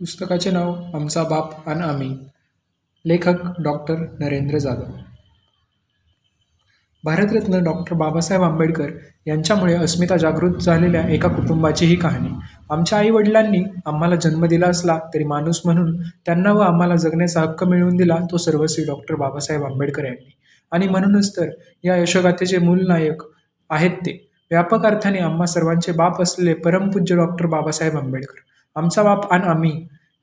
पुस्तकाचे नाव आमचा बाप आणि आम्ही. लेखक डॉक्टर नरेंद्र जाधव. भारतरत्न डॉक्टर बाबासाहेब आंबेडकर यांच्यामुळे अस्मिता जागृत झालेल्या एका कुटुंबाची ही कहाणी. आमच्या आईवडिलांनी आम्हाला जन्म दिला असला तरी माणूस म्हणून त्यांना व आम्हाला जगण्याचा हक्क मिळवून दिला तो सर्वस्वी डॉक्टर बाबासाहेब आंबेडकर यांनी. आणि म्हणूनच तर या यशोगाथेचे मूल नायक आहेत ते. व्यापक अर्थाने आम्हा सर्वांचे बाप असलेले परमपूज्य डॉक्टर बाबासाहेब आंबेडकर. आमचा बाप आणि आम्ही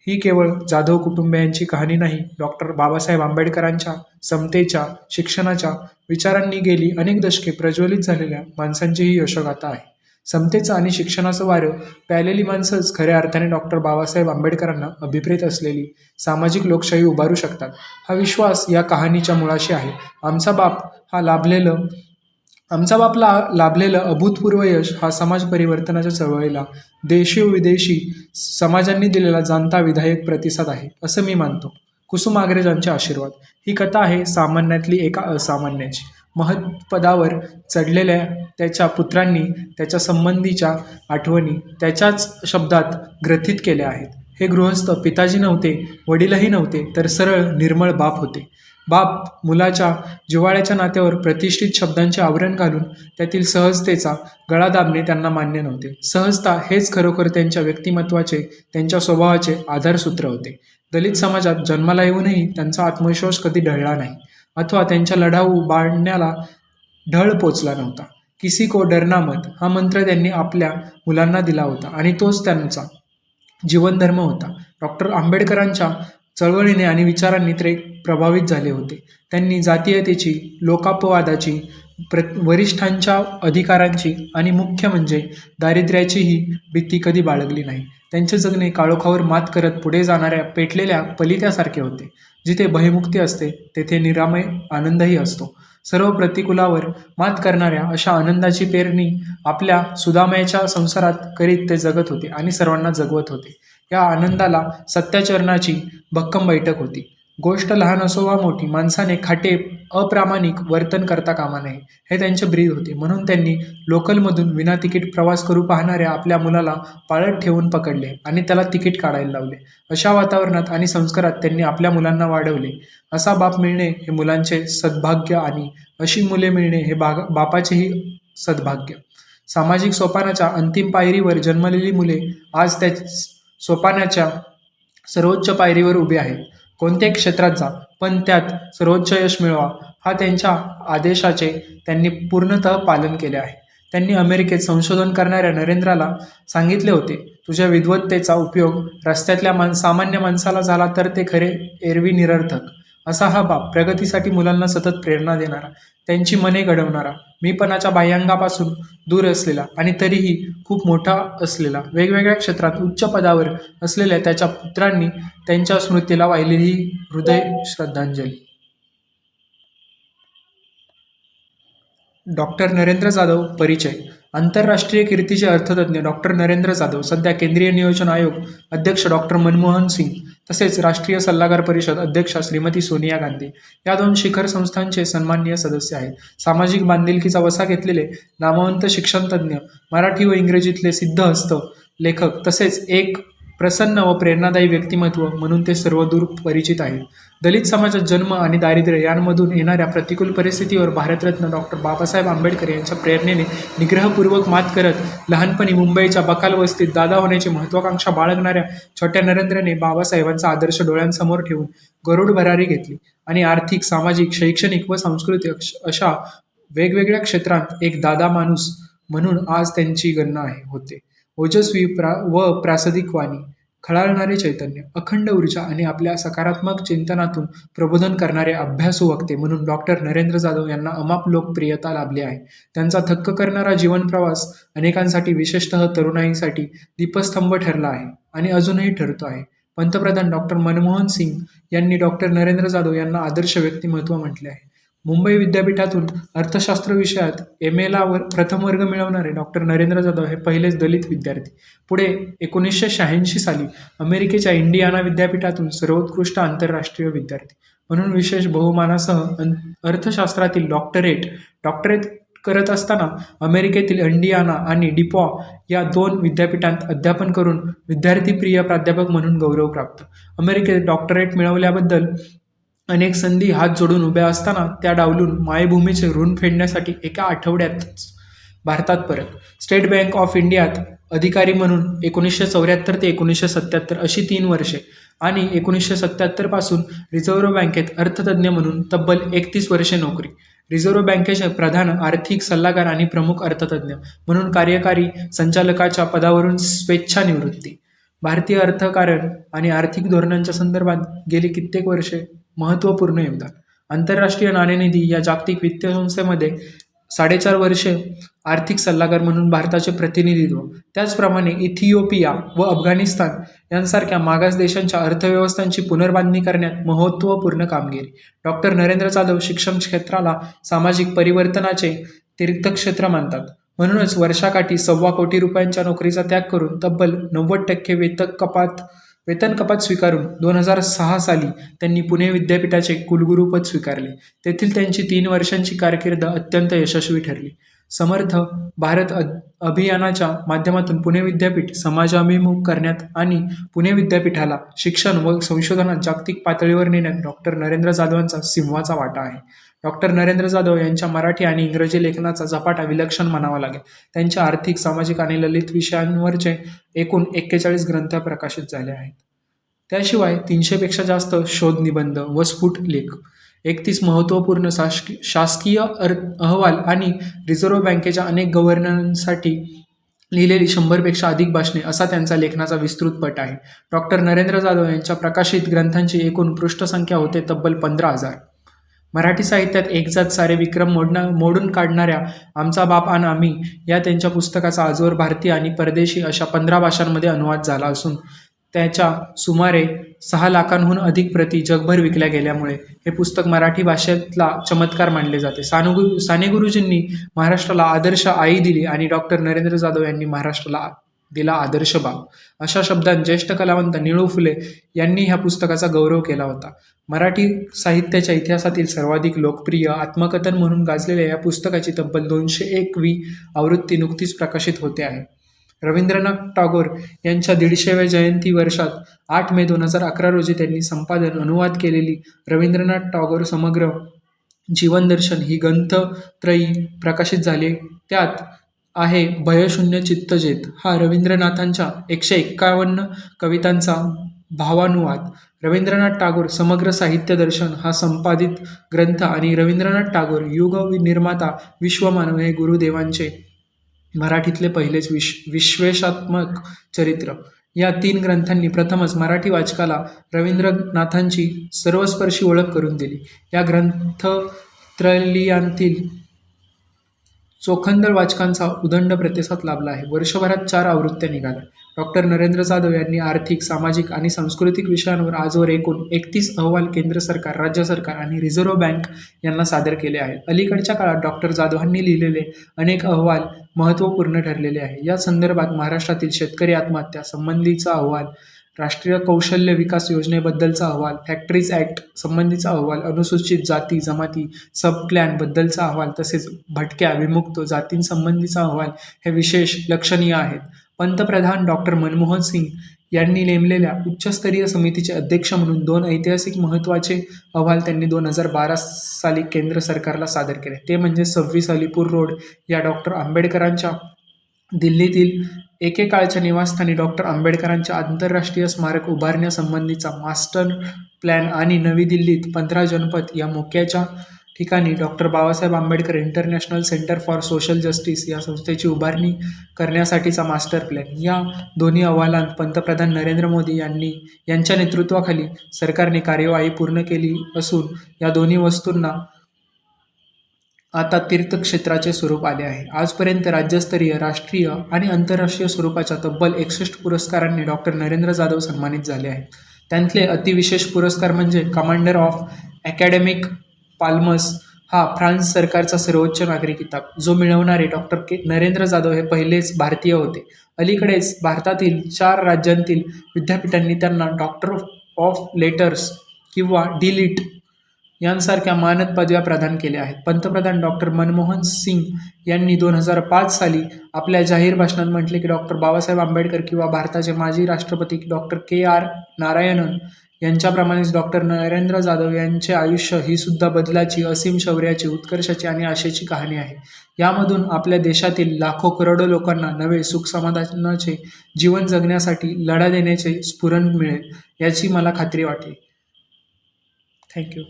ही केवळ जाधव कुटुंबियांची कहाणी नाही डॉक्टर बाबासाहेब आंबेडकरांच्या समतेच्या शिक्षणाच्या विचारांनी गेली अनेक दशके प्रज्वलित झालेल्या माणसांची ही यशोगाथा आहे. समतेचं आणि शिक्षणाचं वारं प्यालेली माणसंच खऱ्या अर्थाने डॉक्टर बाबासाहेब आंबेडकरांना अभिप्रेत असलेली सामाजिक लोकशाही उभारू शकतात. हा विश्वास या कहाणीच्या मुळाशी आहे. आमचा बाप हा लाभलेलं आमचा बापला लाभलेलं अभूतपूर्व यश हा समाज परिवर्तनाच्या चळवळीला देशी व विदेशी समाजांनी दिलेला जाणता विधायक प्रतिसाद आहे असं मी मानतो. कुसुम आग्रेजांचे आशीर्वाद. ही कथा आहे सामान्यातली एका असामान्याची. महत्पदावर चढलेल्या त्याच्या पुत्रांनी त्याच्या संबंधीच्या आठवणी त्याच्याच शब्दात ग्रथित केल्या आहेत. हे गृहस्थ पिताजी नव्हते वडीलही नव्हते तर सरळ निर्मळ बाप होते. बाप मुलाच्या जिव्हाळ्याच्या नात्यावर प्रतिष्ठित शब्दांचे आवरण घालून त्यातील सहजतेचा गळा दाबणे त्यांना मान्य नव्हते. सहजता हेच खरोखर त्यांच्या व्यक्तिमत्वाचे त्यांच्या स्वभावाचे आधारसूत्र होते. दलित समाजात जन्माला येऊनही त्यांचा आत्मविश्वास कधी ढळला नाही अथवा त्यांच्या लढाऊ बाळण्याला ढळ पोचला नव्हता. किसी को डरना मत हा मंत्र त्यांनी आपल्या मुलांना दिला होता आणि तोच त्यांचा जीवनधर्म होता. डॉक्टर आंबेडकरांच्या चळवळीने आणि विचारांनी ते प्रभावित झाले होते. त्यांनी जातीयतेची लोकापवादाची प्र वरिष्ठांच्या अधिकारांची आणि मुख्य म्हणजे दारिद्र्याचीही भीती कधी बाळगली नाही. त्यांचे जगणे काळोखावर मात करत पुढे जाणाऱ्या पेटलेल्या पलित्यासारखे होते. जिथे भयमुक्ती असते तेथे निरामय आनंदही असतो. सर्व प्रतिकूलावर मात करणाऱ्या अशा आनंदाची पेरणी आपल्या सुदामयाच्या संसारात करीत ते जगत होते आणि सर्वांना जगवत होते. या आनंदाला सत्याचरणाची भक्कम बैठक होती. गोष्ट लहान असो वा मोठी माणसाने खाटे अप्रामाणिक वर्तन करता कामा नये हे त्यांचे ब्रीद होते. म्हणून त्यांनी लोकलमधून विना तिकीट प्रवास करू पाहणाऱ्या आपल्या मुलाला पाळत ठेवून पकडले आणि त्याला तिकीट काढायला लावले. अशा वातावरणात आणि संस्कारात त्यांनी आपल्या मुलांना वाढवले. असा बाप मिळणे हे मुलांचे सद्भाग्य आणि अशी मुले मिळणे हे बाग बापाचेही सद्भाग्य. सामाजिक सोपानाच्या अंतिम पायरीवर जन्मलेली मुले आज त्या सोपानाच्या सर्वोच्च पायरीवर उभी आहेत. कोणत्याही क्षेत्रात जा पण त्यात सर्वोच्च यश मिळवा हा त्यांच्या आदेशाचे त्यांनी पूर्णतः पालन केले आहे. त्यांनी अमेरिकेत संशोधन करणाऱ्या नरेंद्राला सांगितले होते तुझ्या विद्वत्तेचा उपयोग रस्त्यातल्या मान सामान्य माणसाला झाला तर ते खरे एरवी निरर्थक. असा हा बाप प्रगतीसाठी मुलांना सतत प्रेरणा देणारा त्यांची मने घडवणारा मीपणाच्या बाह्यांगापासून दूर असलेला आणि तरीही खूप मोठा असलेला वेगवेगळ्या क्षेत्रात उच्च पदावर असलेल्या त्याच्या पुत्रांनी त्यांच्या स्मृतीला वाहिलेली हृदय श्रद्धांजली. डॉक्टर नरेंद्र जाधव परिचय. आंतरराष्ट्रीय कीर्तीचे अर्थतज्ञ डॉक्टर नरेंद्र जाधव सध्या केंद्रीय नियोजन आयोग अध्यक्ष डॉक्टर मनमोहन सिंग तसेच राष्ट्रीय सल्लागार परिषद अध्यक्षा श्रीमती सोनिया गांधी या दोन शिखर संस्थांचे सन्माननीय सदस्य आहेत. सामाजिक बांधिलकीचा वसा घेतलेले नामवंत शिक्षणतज्ञ मराठी व इंग्रजीतले सिद्धहस्त लेखक तसेच एक प्रसन्न व प्रेरणादायी व्यक्तिमत्व म्हणून ते सर्वदूर परिचित आहेत. दलित समाजात जन्म आणि दारिद्र्य यांमधून येणाऱ्या प्रतिकूल परिस्थितीवर भारतरत्न डॉक्टर बाबासाहेब आंबेडकर यांच्या प्रेरणेने निग्रहपूर्वक मात करत लहानपणी मुंबईच्या बकाल वस्तीत दादा होण्याची महत्त्वाकांक्षा बाळगणाऱ्या छोट्या नरेंद्रने बाबासाहेबांचा आदर्श डोळ्यांसमोर ठेवून गरुड भरारी घेतली आणि आर्थिक सामाजिक शैक्षणिक व सांस्कृतिक अशा वेगवेगळ्या क्षेत्रात एक दादा माणूस म्हणून आज त्यांची गणना आहे होते. ओजस्वी प्रा व प्रासदिक वाणी खळाळणारे चैतन्य अखंड ऊर्जा आणि आपल्या सकारात्मक चिंतनातून प्रबोधन करणारे अभ्यासू वक्ते म्हणून डॉक्टर नरेंद्र जाधव यांना अमाप लोकप्रियता लाभली आहे. त्यांचा थक्क करणारा जीवनप्रवास अनेकांसाठी विशेषतः तरुणाईसाठी दीपस्तंभ ठरला आहे आणि अजूनही ठरतो आहे. पंतप्रधान डॉक्टर मनमोहन सिंग यांनी डॉक्टर नरेंद्र जाधव यांना आदर्श व्यक्तिमत्व म्हटले आहे. मुंबई विद्यापीठातून अर्थशास्त्र विषयात एम एला वर प्रथम वर्ग मिळवणारे डॉक्टर नरेंद्र जाधव हे पहिलेच दलित विद्यार्थी. पुढे एकोणीसशे शहाऐंशी साली अमेरिकेच्या इंडियाना विद्यापीठातून सर्वोत्कृष्ट आंतरराष्ट्रीय विद्यार्थी. म्हणून विशेष बहुमानासह अर्थशास्त्रातील डॉक्टरेट डॉक्टरेट करत असताना अमेरिकेतील इंडियाना आणि डिपॉ या दोन विद्यापीठांत अध्यापन करून विद्यार्थीप्रिय प्राध्यापक म्हणून गौरव प्राप्त. अमेरिकेत डॉक्टरेट मिळवल्याबद्दल अनेक संधी हात जोडून उभ्या असताना त्या डावलून मायभूमीचे ऋण फेडण्यासाठी एका आठवड्यातच भारतात परत. स्टेट बँक ऑफ इंडियात अधिकारी म्हणून एकोणीसशे चौऱ्याहत्तर ते एकोणीसशे सत्त्याहत्तर अशी तीन वर्षे आणि एकोणीसशे सत्त्याहत्तरपासून रिझर्व्ह बँकेत अर्थतज्ज्ञ म्हणून तब्बल एकतीस वर्षे नोकरी. रिझर्व्ह बँकेचे प्रधान आर्थिक सल्लागार आणि प्रमुख अर्थतज्ज्ञ म्हणून कार्यकारी संचालकाच्या पदावरून स्वेच्छानिवृत्ती. भारतीय अर्थकारण आणि आर्थिक धोरणांच्या संदर्भात गेली कित्येक वर्षे महत्त्वपूर्ण योगदान. आंतरराष्ट्रीय नाणेनिधी या जागतिक वित्तीय संस्थेमध्ये साडेचार वर्षे आर्थिक सल्लागार म्हणून भारताचे प्रतिनिधित्व. त्याचप्रमाणे इथिओपिया व अफगाणिस्तान यांसारख्या मागास देशांच्या अर्थव्यवस्थांची पुनर्बांधणी करण्यात महत्त्वपूर्ण कामगिरी. डॉक्टर नरेंद्र जाधव शिक्षण क्षेत्राला सामाजिक परिवर्तनाचे तीर्थक्षेत्र मानतात. म्हणूनच वर्षाकाठी सव्वा कोटी रुपयांच्या नोकरीचा त्याग करून तब्बल नव्वद टक्के वेतक कपात वेतन कपात स्वीकारून दोन हजार सहा साली त्यांनी पुणे विद्यापीठाचे कुलगुरूपद स्वीकारले. तेथील त्यांची तीन वर्षांची कारकीर्द अत्यंत यशस्वी ठरली. समर्थ भारत अभियानाच्या माध्यमातून पुणे विद्यापीठ समाजाभिमुख करण्यात आणि पुणे विद्यापीठाला शिक्षण व संशोधनात जागतिक पातळीवर नेण्यात डॉक्टर नरेंद्र जाधवांचा सिंहाचा वाटा आहे. डॉक्टर नरेंद्र जाधव यांच्या मराठी आणि इंग्रजी लेखनाचा झपाटा विलक्षण म्हणावा लागेल. त्यांच्या आर्थिक सामाजिक आणि ललित विषयांवरचे एकूण एक्केचाळीस ग्रंथ प्रकाशित झाले आहेत. त्याशिवाय तीनशेपेक्षा जास्त शोध निबंध व स्फुट लेख एकतीस महत्त्वपूर्ण शासकी शासकीय अर् अहवाल आणि रिझर्व्ह बँकेच्या अनेक गव्हर्नरांसाठी लिहिलेली शंभरपेक्षा अधिक भाषणे असा त्यांचा लेखनाचा विस्तृत पट आहे. डॉक्टर नरेंद्र जाधव यांच्या प्रकाशित ग्रंथांची एकूण पृष्ठसंख्या होते तब्बल पंधरा हजार. मराठी साहित्यात एकजात सारे विक्रम मोडणा मोडून काढणाऱ्या आमचा बाप आणि आम्ही या त्यांच्या पुस्तकाचा आजवर भारतीय आणि परदेशी अशा पंधरा भाषांमध्ये अनुवाद झाला असून त्याच्या सुमारे सहा लाखांहून अधिक प्रती जगभर विकल्या गेल्यामुळे हे पुस्तक मराठी भाषेतला चमत्कार मानले जाते. सानुगु साने गुरुजींनी महाराष्ट्राला आदर्श आई दिली आणि डॉक्टर नरेंद्र जाधव यांनी महाराष्ट्राला दिला आदर्श बाप अशा शब्दांत ज्येष्ठ कलावंत निळू फुले यांनी ह्या पुस्तकाचा गौरव केला होता. मराठी साहित्याच्या इतिहासातील सर्वाधिक लोकप्रिय आत्मकथन म्हणून गाजलेल्या या पुस्तकाची तब्बल दोनशे एकवी आवृत्ती नुकतीच प्रकाशित होते आहे. रवींद्रनाथ टागोर यांच्या दीडशेव्या जयंती वर्षात आठ मे दोन हजार अकरा रोजी त्यांनी संपादन अनुवाद केलेली रवींद्रनाथ टागोर समग्र जीवनदर्शन ही ग्रंथत्रयी प्रकाशित झाली. त्यात आहे भयशून्य चित्तजेत. हा रवींद्रनाथांच्या एकशे एक्कावन्न कवितांचा भावानुवाद. रवींद्रनाथ टागोर समग्र साहित्य दर्शन हा संपादित ग्रंथ आणि रवींद्रनाथ टागोर युग निर्माता विश्वमानव हे गुरुदेवांचे मराठीतले पहिलेच विश विश्वेषात्मक चरित्र. या तीन ग्रंथांनी प्रथमच मराठी वाचकाला रवींद्रनाथांची सर्वस्पर्शी ओळख करून दिली. या ग्रंथत्रयीयांतील चोखंदळ वाचकांचा उदंड प्रतिसाद लाभला आहे. वर्षभरात चार आवृत्त्या निघाल्या. डॉक्टर नरेंद्र जाधव यांनी आर्थिक सामाजिक आणि सांस्कृतिक विषयांवर आजवर एकूण एकतीस अहवाल केंद्र सरकार राज्य सरकार आणि रिझर्व्ह बँक यांना सादर केले आहेत. अलीकडच्या काळात डॉक्टर जाधवांनी लिहिलेले अनेक अहवाल महत्त्वपूर्ण ठरलेले आहे. या संदर्भात महाराष्ट्रातील शेतकरी आत्महत्या संबंधीचा अहवाल राष्ट्रीय कौशल्य विकास योजनेबद्दलचा अहवाल फॅक्टरीज ॲक्ट संबंधीचा अहवाल अनुसूचित जाती जमाती सब प्लॅनबद्दलचा अहवाल तसेच भटक्या विमुक्त जातींसंबंधीचा अहवाल हे विशेष लक्षणीय आहेत. पंतप्रधान डॉक्टर मनमोहन सिंग यांनी नेमलेल्या उच्चस्तरीय समितीचे अध्यक्ष म्हणून दोन ऐतिहासिक महत्त्वाचे अहवाल त्यांनी दोन हजार बारा साली केंद्र सरकारला सादर केले. ते म्हणजे सव्वीस अलीपूर रोड या डॉक्टर आंबेडकरांच्या दिल्लीतील एकेकाळच्या निवासस्थानी डॉक्टर आंबेडकरांच्या आंतरराष्ट्रीय स्मारक उभारण्यासंबंधीचा मास्टर प्लॅन आणि नवी दिल्लीत पंधरा जनपद या मोक्याच्या ठिकाणी doctor Babasaheb Ambedkar International Centre for Social Justice या संस्थेची उभारणी करण्यासाठीचा मास्टर प्लॅन. या दोन्ही अहवालांत पंतप्रधान नरेंद्र मोदी यांनी यांच्या नेतृत्वाखाली सरकारने कार्यवाही पूर्ण केली असून या दोन्ही वस्तूंना आता तीर्थक्षेत्राचे स्वरूप आले आहे. आजपर्यंत राज्यस्तरीय राष्ट्रीय आणि आंतरराष्ट्रीय स्वरूपाच्या तब्बल एकसष्ट पुरस्कारांनी डॉक्टर नरेंद्र जाधव सन्मानित झाले आहेत. त्यांतले अतिविशेष पुरस्कार म्हणजे कमांडर ऑफ अकॅडमिक पाल्मस हा फ्रान्स सरकारचा सर्वोच्च नागरी किताब जो मिळवणारे डॉक्टर के. नरेंद्र जाधव हे पहिलेच भारतीय होते. अलीकडेच भारतातील चार राज्यांतील विद्यापीठांनी त्यांना डॉक्टर ऑफ लेटर्स किंवा डिलीट यांसारख्या मानद पदव्या प्रदान केल्या आहेत. पंतप्रधान डॉक्टर मनमोहन सिंग यांनी दोन हजार पाच साली आपल्या जाहीर भाषणात म्हटले की डॉक्टर बाबासाहेब आंबेडकर किंवा भारताचे माजी राष्ट्रपती डॉक्टर के आर. नारायणन यांच्याप्रमाणेच डॉक्टर नरेंद्र जाधव यांचे आयुष्य ही सुद्धा बदलाची असीम शौर्याची उत्कर्षाची आणि आशेची कहाणी आहे. यामधून आपल्या देशातील लाखो करोडो लोकांना नवे सुख समाधानाचे जीवन जगण्यासाठी लढा देण्याचे स्फुरण मिळेल याची मला खात्री वाटते थँक्यू